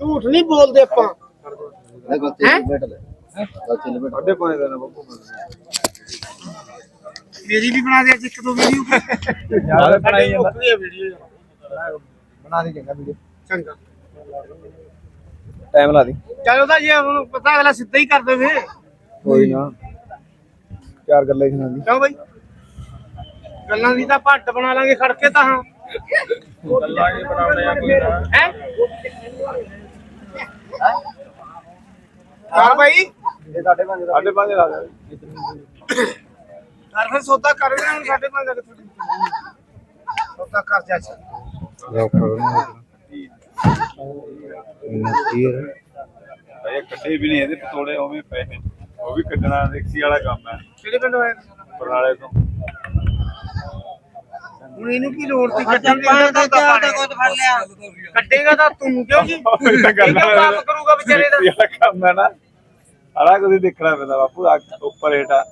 ਝੂਠ ਨਹੀਂ ਬੋਲਦੇ ਆਪਾਂ। ਹੈਂ? ਅੱਡੇ ਪਾਣੇ ਦਾ ਨਾ ਬੱਬੂ ਮੇਰੀ ਵੀ ਬਣਾ ਦੇ ਅੱਜ ਇੱਕ ਦੋ ਵੀਡੀਓ ਯਾਰ ਬਣਾਈ ਜਾਂਦਾ। ਵੀਡੀਓ। ਬਣਾ ਦੇ ਚੰਗਾ ਵੀਡੀਓ। ਚੰਗਾ। ਟਾਈਮ ਲਾ ਦੀ। ਚਲ ਉਹਦਾ ਜੇ ਹੁਣ ਪਤਾ ਅਗਲਾ ਸਿੱਧਾ ਹੀ ਕਰ ਦੇਵੇ। ਕੋਈ ਨਾ। ਚਾਰ ਗੱਲਾਂ ਹੀ ਸੁਣਾ ਦੀ ਕਿਉਂ ਬਈ? ਗੱਲਾਂ ਦੀ ਤਾਂ ਭੱਟ ਬਣਾ ਲਾਂਗੇ ਖੜ ਕੇ ਤਾਂ ਹਾਂ। ਗੱਲਾਂ ਕੀ ਬਣਾਉਣੇ ਆ ਕੋਈ ਨਾ। ਹੈ? ਬਾਈ ਇਹ ਸਾਡੇ ਪੰਜ ਸਾਡੇ ਪੰਜ ਲਾ ਦੇ। ਕਰ ਫਿਰ ਸੌਦਾ ਕਰ ਰਹੇ ਹੁਣ ਸਾਡੇ ਪੰਜ ਥੋੜੀ ਸੌਦਾ ਕਰ ਜਾ ਇਹ ਕੱਢੇ ਵੀ ਨਹੀਂ ਇਹਦੇ ਪਤੋੜੇ ਉਵੇਂ ਪਏ ਨੇ। ਉਹ ਵੀ ਕੱਢਣਾ ਰਿਕਸੀ ਵਾਲਾ ਕੰਮ ਹੈ। ਕਿਹੜੇ ਪਿੰਡੋਂ ਆਏ ਬਰਨਾਲੇ ਤੋਂ। ਹੁਣ ਇਹਨੂੰ ਕੀ ਲੋੜ ਸੀ? ਕੱਢਣ ਦੀ ਇਹਦਾ ਤਾਂ ਕੁਝ ਫੜ ਲਿਆ। ਕੱਢੇਗਾ ਤਾਂ ਤੂੰ ਕਿਉਂ ਜੀ? ਇਹ ਕੰਮ ਕਰੂਗਾ ਵਿਚਾਰੇ ਦਾ। ਵਾਲਾ ਕੰਮ ਹੈ ਨਾ। ਸਾਰਾ ਕੁਝ ਦੇਖਣਾ ਪੈਂਦਾ ਬਾਪੂ ਆ ਉੱਪਰ ਹੇਠਾਂ।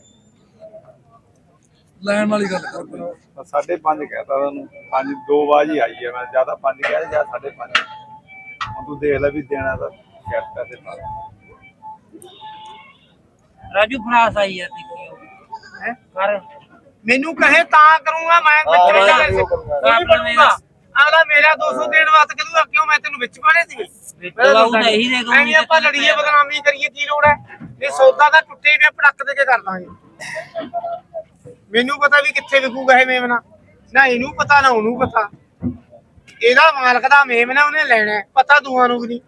ਲੈਣ ਵਾਲੀ ਗੱਲ ਕਰ ਕੋਈ। ਸਾਢੇ ਪੰਜ ਕਹਿਤਾ ਤੁਹਾਨੂੰ ਪੰਜ ਦੋ ਬਾਜੀ ਆਈ ਹੈ। ਮੈਂ ਜ਼ਿਆਦਾ ਪੰਜ ਕਹਿ ਰਿਹਾ ਜਾਂ ਸਾਢੇ ਪੰਜ। ਹੁਣ ਤੂੰ ਦੇਖ ਲੈ ਵੀ ਦੇਣਾ ਤਾਂ ਕਿਆ ਪੈਸੇ ਪਾ ਰਾਜੂ ਫਰਾਸ ਆਈ ਯਾਰ ਦੇਖਿਓ ਹੈ? ਕਰ। ਮੈਨੂੰ ਕਹੇ ਤਾਂ ਕਰੂੰਗਾ ਮੈਂ ਦਾ ਉਹ ਕਰੂੰਗਾ। ਅਗਲਾ ਮੇਰਾ 200 ਦੇਣ ਵਾਸਤੇ ਕਹੂਗਾ ਕਿਉਂ ਮੈਂ ਤੈਨੂੰ ਵਿੱਚ ਪਾਣੇ ਸੀ? ਵਿੱਚ ਦੇ ਐਵੇਂ ਆਪਾਂ ਲੜੀਏ ਬਦਨਾਮੀ ਕਰੀਏ ਕੀ ਲੋੜ ਹੈ? ਇਹ ਸੌਦਾ ਤਾਂ ਟੁੱਟੇ ਵੀ ਪੜਕ ਦੇ ਕੇ ਕਰ ਦਾਂਗੇ। ਮੈਨੂੰ ਪਤਾ ਵੀ ਕਿੱਥੇ ਵਿਕੂਗਾ ਇਹ ਮੇਮਨਾ। ਨਾ ਇਹਨੂੰ ਪਤਾ ਨਾ ਉਹਨੂੰ ਪਤਾ। ਇਹਦਾ ਮਾਲਕ ਦਾ ਮੇਮਨਾ ਉਹਨੇ ਲੈਣਾ ਪਤਾ ਦੂਆਂ ਨੂੰ ਵੀ ਨਹੀਂ।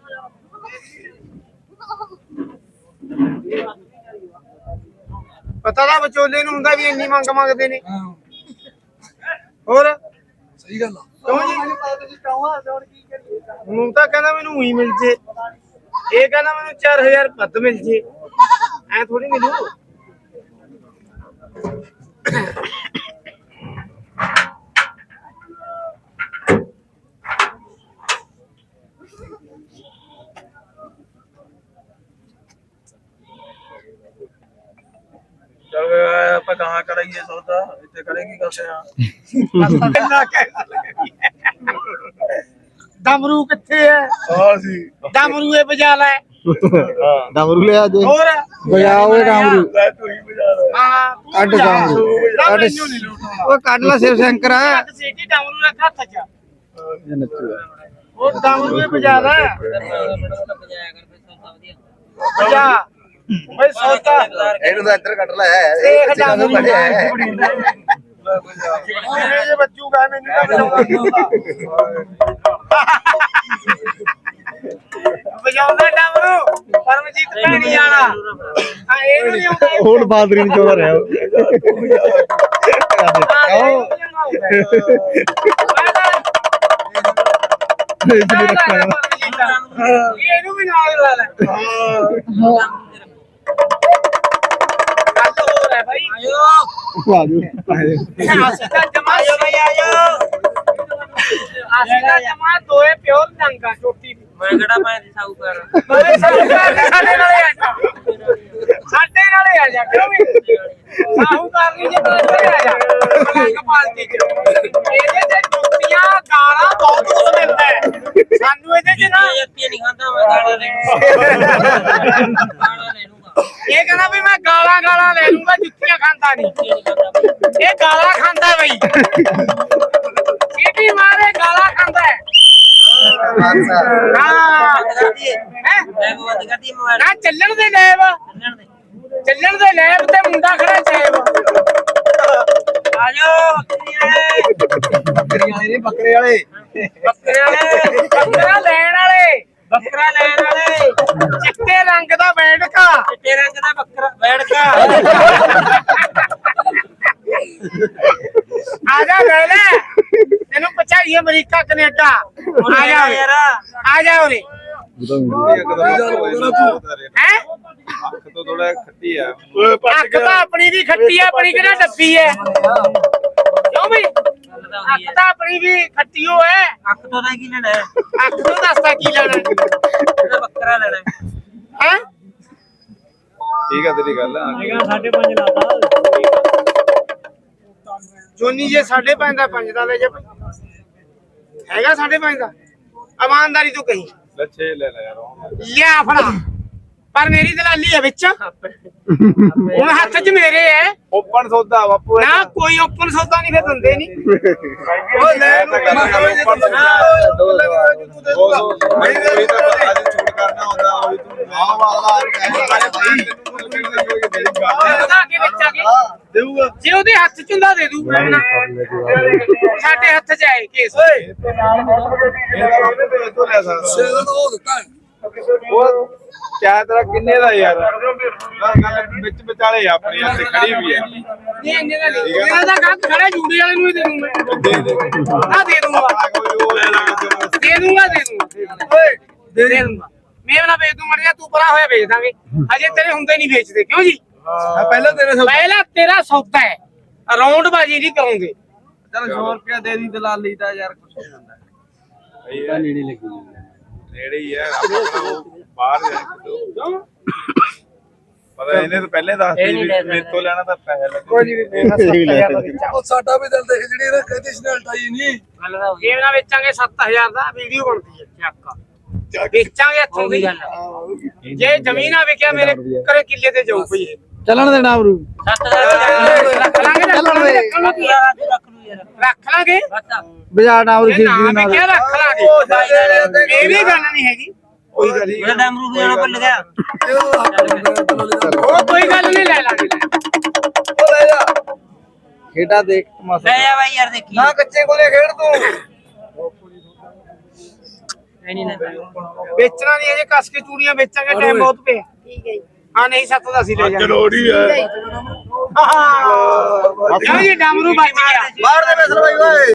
ਪਤਾ ਦਾ ਵਿਚੋਲੇ ਨੂੰ ਹੁੰਦਾ ਵੀ ਇੰਨੀ ਮੰਗ ਮੰਗਦੇ ਨੇ। ਹੋਰ? ਸਹੀ ਗੱਲ ਆ। ਕਿਉਂ ਜੀ? ਹੁਣ ਤਾਂ ਕਹਿੰਦਾ ਮੈਨੂੰ ਉਹੀ ਮਿਲ ਜੇ। ਇਹ ਕਹਿੰਦਾ ਮੈਨੂੰ 4000 ਵੱਧ ਮਿਲ ਜੇ। ਐ ਥੋੜੀ ਮਿਲੂ? ਆਪਾਂ ਕਹਾਂ ਕਰਾਈਏ ਸੌਦਾ ਇੱਥੇ ਕਰੇਗੀ ਕਸੇ ਆ ਕਿੰਨਾ ਕਹਿ ਦਮਰੂ ਕਿੱਥੇ ਹੈ ਹਾਂ ਸੀ ਦਮਰੂ ਇਹ ਵਜਾ ਲੈ ਡਮਰੂ ਲਿਆ ਜੇ। ਹੋਰ? ਬਜਾਓ ਇਹ ਡਮਰੂ। ਲੈ ਤੂੰ ਹੀ ਬਜਾ ਲੈ। ਹਾਂ ਕੱਢ। ਨਾ ਕੱਢ। ਉਹ ਕੱਢ ਲੈ ਸ਼ਿਵ ਸ਼ੰਕਰ। ਸੀਟੀ ਦਮਰੂ ਰੱਖ ਹੱਥ 'ਚ। ਇਹ ਨੱਚੂਗਾ ਉਹ ਦਮਰੂ ਇਹ ਵਜਾ ਲੈ ਬਜਾਇਆ ਕਰ ਫਿਰ ਸੌਦਾ ਵਧੀਆ। ਵਜਾ ਬਈ ਸੌਦਾ ਇਹਨੂੰ ਤਾਂ ਇੱਧਰ ਕੱਢ ਲੈ ਦੇਖ ਦਮਰੂ ਜਿਵੇਂ ਜੇ ਬੱਚੂਗਾ ਮੈਨੂੰ ਤਾਂ ਵਜਾਉਂਦਾ ਡਮਰੂ ਪਰਮਜੀਤ ਭੈਣੀ ਆਣਾ ਹਾਂ ਇਹਨੂੰ ਨਹੀਂ ਆਉਂਦਾ ਇਹ ਹੁਣ ਬਾਦਰੀ ਨੂੰ ਚੋਦਾ ਰਿਹਾ ਇਹਨੂੰ ਵੀ ਨਾਲ ਲਾ ਲੈ। ਗੱਲ ਹੋਰ ਹੈ ਭਾਈ ਆਇਓ ਆਜੋ ਅਸੀਂ ਤਾਂ ਜਮਾ ਆਇਓ ਆਇਓ ਅਸੀਂ ਜਮਾ ਦੋਏ ਪਿਓ ਲੰਗਾ ਛੋਟੀ ਮੈਂ ਕਿਹੜਾ ਮੈਂ ਦੀ ਸਾਊ ਕਰ ਸਾਡੇ ਨਾਲੇ ਆ ਜਾ ਸਾਡੇ ਨਾਲੇ ਆ ਜਾ ਕਿਉਂ ਵੀ ਸਾਹੂਕਾਰ ਨਹੀਂ ਜੇ ਤੇਰੇ ਆ ਜਾ ਲੰਗ ਪਾਲਤੀ ਚ ਇਹਦੇ ਤੇ ਜੁੱਤੀਆਂ ਗਾਲਾਂ ਬਹੁਤ ਕੁਝ ਮਿਲਦਾ ਹੈ ਸਾਨੂੰ ਇਹਦੇ ਚ ਨਾ ਜੱਤੀ ਨਹੀਂ ਖਾਂਦਾ ਮੈਂ ਗਾਣਾ ਲੈ ਗਾਣਾ ਲੈ ਲੂੰਗਾ ਇਹ ਕਹਿੰਦਾ ਵੀ ਮੈਂ ਗਾਲਾਂ ਗਾਲਾਂ ਲੈ ਲੂੰਗਾ ਖਾਂਦਾ ਨਹੀਂ ਇਹ ਗਾਲਾਂ ਖਾਂਦਾ ਬਈ। ਸੀਟੀ ਮਾਰੇ ਗਾਲਾਂ ਖਾਂਦਾ ਹੈ। ਕਰਦੀ ਕਰਦੀ ਨਾ ਚੱਲਣ ਦੇ ਲੈਬ। ਚੱਲਣ ਦੇ ਲੈਬ ਤੇ ਮੁੰਡਾ ਖੜਾ ਚੈਬ ਆਜੋ। ਬੱਕਰੀਆਂ ਬੱਕਰੀ ਵਾਲੇ ਨਹੀਂ ਬੱਕਰੇ ਵਾਲੇ। ਬੱਕਰੀਆਂ ਨੇ ਬੱਕਰਾ ਲੈਣ ਵਾਲੇ। ਬੱਕਰਾ ਲੈਣ ਵਾਲੇ। ਚਿੱਟੇ ਰੰਗ ਦਾ ਬੈਠਕਾ। ਚਿੱਟੇ ਰੰਗ ਦਾ ਬੱਕਰਾ ਬੈਠ ਕੇ ਆ ਜਾ ਲੈ ਲੈ ਤੈਨੂੰ ਪਛਾਈ ਅਮਰੀਕਾ ਕੈਨੇਡਾ। ਆ ਜਾ ਉਰੇ। ਯਾਰ। ਆ ਜਾ ਉਰੇ। ਹੈ? ਅੱਖ ਤੋਂ ਥੋੜਾ ਖੱਟੀ ਆ। ਅੱਖ ਤਾਂ ਆਪਣੀ ਵੀ ਖੱਟੀ ਆ ਆਪਣੀ ਕਿਹੜਾ ਡੱਬੀ ਹੈ ਕਿਉਂ ਬਈ? ਗੱਲ ਤਾਂ ਉਹੀ ਅੱਖ ਹੈ ਤਾਂ ਆਪਣੀ ਵੀ ਖੱਟੀ ਓ ਹੈ ਅੱਖ ਤੋਂ ਤਾਂ ਕੀ ਲੈਣਾ ਹੈ? ਅੱਖ ਨੂੰ ਦੱਸਦਾ ਕੀ ਲੈਣਾ ਇਹਦਾ ਬੱਕਰਾ ਲੈਣਾ ਹੈ। ਹੈ? ਠੀਕ ਆ ਤੇਰੀ ਗੱਲ ਜੋਨੀ ਜੇ ਸਾਡੇ ਪੰਜ ਦਾ ਪੰਜ ਦਾ ਲੈ ਜਾ ਭਾਈ ਹੈਗਾ ਸਾਡੇ ਪੰਜ ਦਾ ਇਮਾਨਦਾਰੀ ਤੋਂ ਕਹੀ ਲੱਛੇ ਲੈ ਲੈ ਯਾਰ। ਲਿਆ ਫੜਾ ਪਰ ਮੇਰੀ ਦਲਾਲੀ ਹੈ ਵਿੱਚ ਹੁਣ ਹੱਥ 'ਚ ਮੇਰੇ ਹੈ ਓਪਨ ਸੌਦਾ ਬਾਪੂ ਨਾ ਕੋਈ ਓਪਨ ਸੌਦਾ ਨਹੀਂ ਫਿਰ ਦਿੰਦੇ ਨਹੀਂ ਉਹ ਲੈ ਨੂੰ ਓਪਨ ਮੈਂ ਤੇਰੀ ਤਾਂ ਅੱਜ ਛੂਟ ਕਰਨਾ ਹੁੰਦਾ ਉਹ ਤੂੰ ਆਹ ਵਾਲਾ ਉਹਦਾ ਕੇ ਵਿੱਚ ਆ ਕੇ ਦੇਊਗਾ ਜੇ ਉਹਦੇ ਹੱਥ 'ਚ ਹੁੰਦਾ ਦੇ ਦੂ ਸਾਡੇ ਹੱਥ 'ਚ ਆਏ ਕੇਸ। ਇਹਦਾ ਬਾਪੂ ਤੇ ਇਤੋਂ ਲੈ ਸਕਦਾ ਉਹ ਕਿਆ ਤੇਰਾ ਕਿੰਨੇ ਦਾ ਯਾਰ? ਗੱਲ ਵਿੱਚ ਵਿਚਾਲੇ ਆ ਆਪਣੀ ਇੱਥੇ ਖੜੀ ਵੀ ਹੈ ਨਹੀਂ ਇੰਨੇ ਦਾ ਨਹੀਂ। ਇਹਨਾਂ ਦਾ ਖੜਾ ਜੂੜੀ ਵਾਲੇ ਨੂੰ ਹੀ ਦੇ ਦੂੰ ਮੈਂ ਦੇ ਦੇ। ਆ ਦੇ ਦੂੰਗਾ। ਕੋਈ ਉਹ ਲੈ ਲਾ। ਦੇ ਦੂੰਗਾ ਦੇ ਦੂੰਗਾ। ਓਏ। ਦੇ ਦੂੰਗਾ। ਮੈਂ ਨਾ ਵੇਚ ਦੂੰ ਮੜਿਆ ਤੂੰ ਪਰਾ ਹੋਇਆ ਵੇਚ ਦਾਂਗੇ। ਅਜੇ ਤੇਰੇ ਹੁੰਦੇ ਨਹੀਂ ਵੇਚਦੇ ਕਿਉਂ ਜੀ? ਪਹਿਲਾਂ ਤੇਰੇ ਪਹਿਲਾ ਤੇਰਾ ਸੌਦਾ ਹੈ। ਰਾਉਂਡ ਬਾਜੀ ਨਹੀਂ ਕਰਾਉਂਦੇ। ਚਲ 100 ਰੁਪਿਆ ਦੇ ਦੀ ਦਲਾਲੀ ਦਾ ਯਾਰ ਕੁਛ ਹੋ ਜਾਂਦਾ। ਨੇੜੇ ਲੱਗੀ ਨੇੜੇ ਹੀ ਹੈ ਆਪਣਾ ਉਹ ਬਾਹਰ ਜਾ ਕੇ ਪਤਾ ਇਹਨੇ ਤਾਂ ਪਹਿਲੇ ਦੱਸ ਲੈ ਮੇਰੇ ਤੋਂ ਲੈਣਾ ਤਾਂ ਪੈਸੇ ਲੱਗੇ। ਕੋਈ ਨਹੀਂ ਉਹ ਸਾਡਾ ਵੀ ਦਿਲ ਦੇਖ ਜਿਹੜੀ ਇਹਦਾ ਕਦੇ ਸਨਲਟ ਆਈ ਨਹੀਂ। ਗੱਲ ਦਾ ਹੋ ਗੇਮ ਨਾਲ ਵੇਚਾਂਗੇ 7000 ਦਾ ਵੀਡੀਓ ਬਣਦੀ ਹੈ ਚੱਕ। ਵੇਚਾਂਗੇ ਇੱਥੋਂ ਦੀ। ਜੇ ਜ਼ਮੀਨ ਆ ਵੇਖਿਆ ਮੇਰੇ ਘਰੇ ਕਿੱਲੇ ਤੇ ਜਾਊ ਪਈ ਚੱਲਣ ਦੇਣਾ ਬਰੂ ਸੱਤ ਹਜ਼ਾਰ ਰੱਖ ਲਾਂਗੇ ਰੱਖ ਲਾਂਗੇ, ਬਾਜ਼ਾਰ ਨਾ ਬਰੂ ਜੇ ਨਾ ਵੇਖਿਆ ਰੱਖ ਲਾਂਗੇ। ਇਹ ਵੀ ਗੱਲ ਨਹੀਂ ਹੈਗੀ। ਕੋਈ ਗੱਲ ਨਹੀਂ। ਮੇਰਾ ਡਮਰੂ ਵੀ ਜਾਣਾ ਭੁੱਲ ਗਿਆ। ਉਹ ਕੋਈ ਗੱਲ ਨਹੀਂ ਲੈ ਲਾਂਗੇ। ਲੈ। ਖੇਡਾ ਦੇਖ ਤਮਾਸ਼ਾ ਲੈ ਜਾ ਬਾਈ ਯਾਰ ਦੇਖੀ। ਨਾ ਕੱਚੇ ਕੋਲੇ ਖੇਡ ਤੂੰ। ਨਹੀਂ ਨਹੀਂ ਲੈਂਦਾ। ਵੇਚਣਾ ਨਹੀਂ ਅਜੇ ਕੱਸ ਕੇ ਚੂੜੀਆਂ ਵੇਚਾਂਗੇ ਟਾਈਮ ਬਹੁਤ ਪਿਆ ਠੀਕ ਹੈ ਹਾਂ ਨਹੀਂ ਸੱਤ ਦਾ ਸੀ ਲੈ ਜਾ। ਜਲੋੜੀ ਹੈ। ਹਾਂ ਜੀ ਡਮਰੂ ਵੱਜ ਗਿਆ। ਬਾਹਰ ਦੇ ਬੈਸਲ ਬਾਈ ਓਏ।